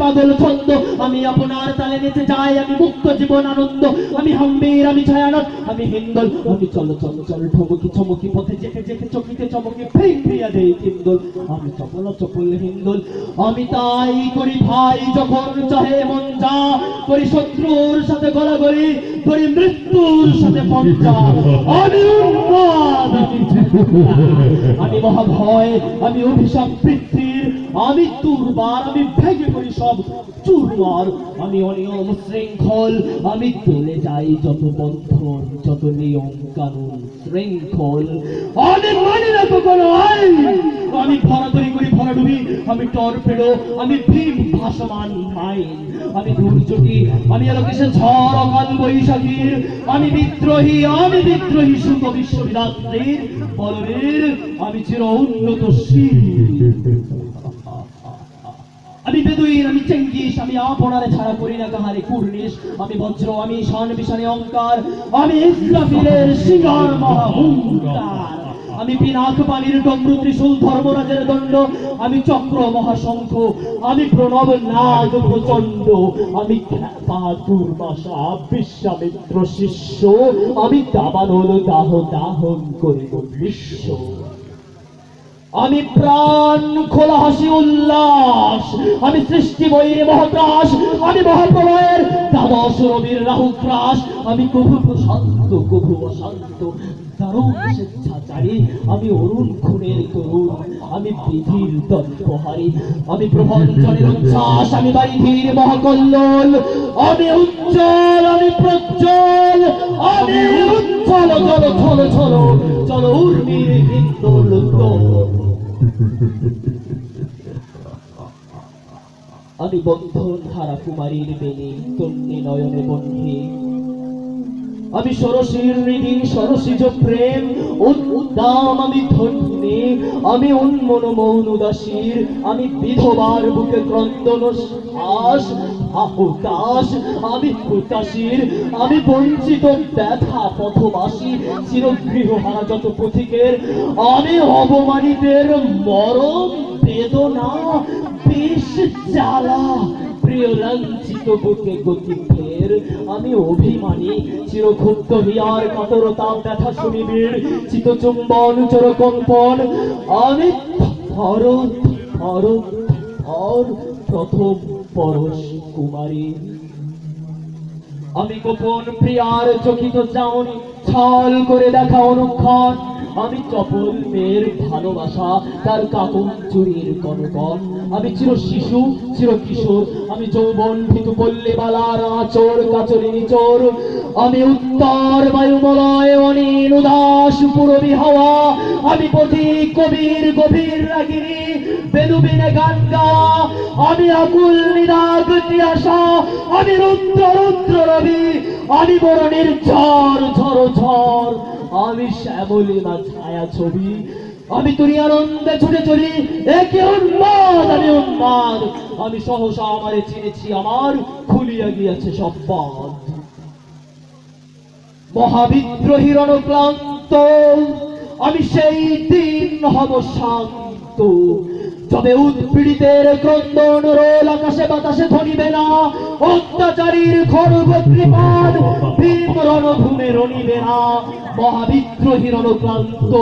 পাগল ছন্দ। আমি আপনার তালে নেচে যাই, আমি মুক্ত জীবন আনন্দ। আমি হাম্বির, আমি ছায়ানট, আমি হিন্দল, আমি চল চল চল, ঠমকি, চমকি পথে যেতে যেতে, চকিতে, চমকে ফেই আমি চপল চপল আমি তাই করি ভাই, যখন চাহে মন যা, করি শত্রুর সাথে করি মৃত্যুর সাথে আমি মহাভয়, আমি অভিশাপ পৃথিবীর, আমি দুর্বার আমি ভেঙে করি সব চুরমার আমি অনিয়ম শৃঙ্খল, আমি চলে যাই যত বন্ধন যত নিয়ম কানুন শৃঙ্খল। আমি মানি না তো কোনো আইন। আমি টর্পেডো আমি ভীম ভাসমান মাইন আমি দুর্যোগী আমি আলোকেশের ঝড় অকাল বৈশাখীর আমি বিদ্রোহী আমি বিদ্রোহী সুখ বিশ্ববিদাত্রীর বলবীর, আমি চির উন্নত আমি বেদুইন, আমি চেঙ্গিস, আমি আপনারে ছাড়া করি না কাহারে কুর্নিশ। আমি বজ্র, আমি শান বিশানে অঙ্কার। আমি ইসরাফিলের সিঙ্গার মহাহুঙ্কার আমি পিনাক পানির ডম্রু ত্রিশূল ধর্মরাজের দণ্ড, আমি চক্র মহাশঙ্খ আমি প্রণব নাগ প্রচণ্ড, আমি বিশ্বামিত্র শিষ্য, আমি দাবানল দাহ দাহন করিব বিশ্ব। আমি প্রাণ খোলা হাসি উল্লাস, আমি সৃষ্টি বইয়ের মহাত্রাস আমি মহাপ্রলয়ের দ্বাদশ রবির রাহুগ্রাস আমি কভু প্রশান্ত, কভু অশান্ত আমি অরুণ খুনের তরুণ, আমি বিধির দন্তহারী আমি প্রভঞ্জনের উচ্ছ্বাস, আমি বারিধির মহাকল্লোল, আমি উজ্জ্বল, আমি প্রজ্জ্বল, আমি উজ্জ্বল, চলো চলো চলো চলো উর্মির হিন্দোল দোল। আমি বন্ধন হারা কুমারীর বেনে তন্নি নয়নে বন্ধে। আমি সরসীর হৃদি সরসিজ প্রেম। উদ্দাম, আমি ধন্যে। আমি উন্মন মৌন উদাসীর আমি বিধবার বুকে ক্রন্দন শ্বাস। আহুতাস আমি হুতাশীর আমি বঞ্চিত ব্যথা পথবাসী চিরগৃহহারা যত পথিকের। আমি অবমানিতের মরম বেদনা, বেশ জ্বালা। প্রিয় লাঞ্ছিত বুকে গতি ফের। আমি অভিমানী, চিরক্ষুব্ধ হিয়ার কাতরতা ব্যথা শুনিবির চিত চুম্বন চোর কম্পন আমি থর থর থর প্রথম পরশ কুমারী। আমি গোপন প্রিয়ার চকিত চাউনি, ছল করে দেখা অনুক্ষণ। আমি চপল মেয়ের ভালোবাসা, তার কাকুন চুরির কনকন। আমি চির শিশু, চির কিশোর, আমি যৌবন ভিতু পল্লী বালার আচর কাচরি চোর। আমি উত্তর বায়ুমলয় অনিল উদাস, পুরবী হাওয়া। আমি পথি কবির গভীর রাগিনী, বেদুবিনে গান গাওয়া আমি আকুল নিরাগ তিয়াসা আমি রুদ্র রুদ্র রবি। আমি বরণের ঝড় ঝড় ঝড় আমি শ্যামলী না ছায়া ছবি। আমি তুরি আনন্দে ছুটে চলি, একে উন্মাদ, আমি উন্মাদ। আমি সহসা আমারে চিনেছি, আমার খুলিয়া সব মহাবিদ্রোহীর অনুক্লান্ত আমি সেই দিন হব শান্ত। তবে উৎপীড়িতের ক্রন্দন রোল আকাশে বাতাসে ধরিবে না অত্যাচারীর খড়গ কৃপাদ ভীম রণভূমে রণিবে না। মহাবিদ্রোহীর অনুক্লান্ত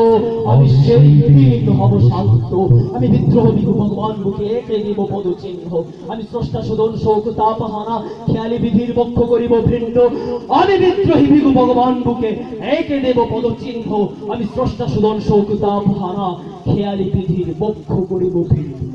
আমি সেই দিন হব শান্ত। আমি বিদ্রোহ বিহু ভগবান বুকে এঁকে দিব পদ চিহ্ন আমি স্রষ্টা সুদন শোক তাপহানা, খেয়ালি বিধির বক্ষ করিব ভিন্ন। আমি বিদ্রোহী বিহু ভগবান বুকে এঁকে দেব পদ চিহ্ন আমি স্রষ্টা সুদন শোক তাপহানা, খেয়ালি বিধির বক্ষ করিব ভিন্ন।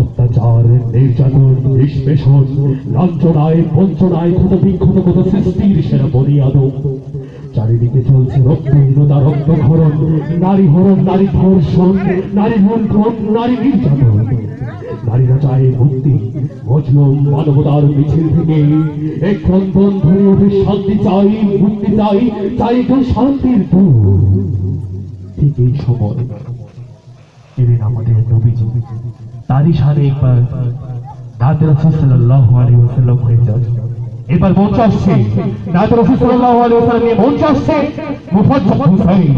অত্যাচার, নির্যাতন নিষ্পেষণ লাঞ্ছনায়, বঞ্চনায় ক্ষত বিক্ষত কত সৃষ্টির সেরা বনিয়াদ চারিদিকে চলছে রক্তহীনতা, রক্তক্ষরণ, নারী হরণ, নারী ধর্ষণ, নারী লুণ্ঠন নারী নির্যাতন। নারীরা চায় মুক্তি, মজলুম মানবতার মিছিল থেকে। এক ক্রন্দন ধরে শান্তি চাই, মুক্তি চাই চাই একটু শান্তির দূর ঠিক এই সময় এলেন আমাদের নবীজি। তারই সাথে একবার নাতে রসুল সাল্লাল্লাহু আলাইহি ওয়াসাল্লাম হয়ে যান এবার মঞ্চ আসছে। নাতে রসুল সাল্লাল্লাহু আলাইহি ওয়াসাল্লাম নিয়ে মঞ্চ আসছে। মুফাজ্জল হুসাইন।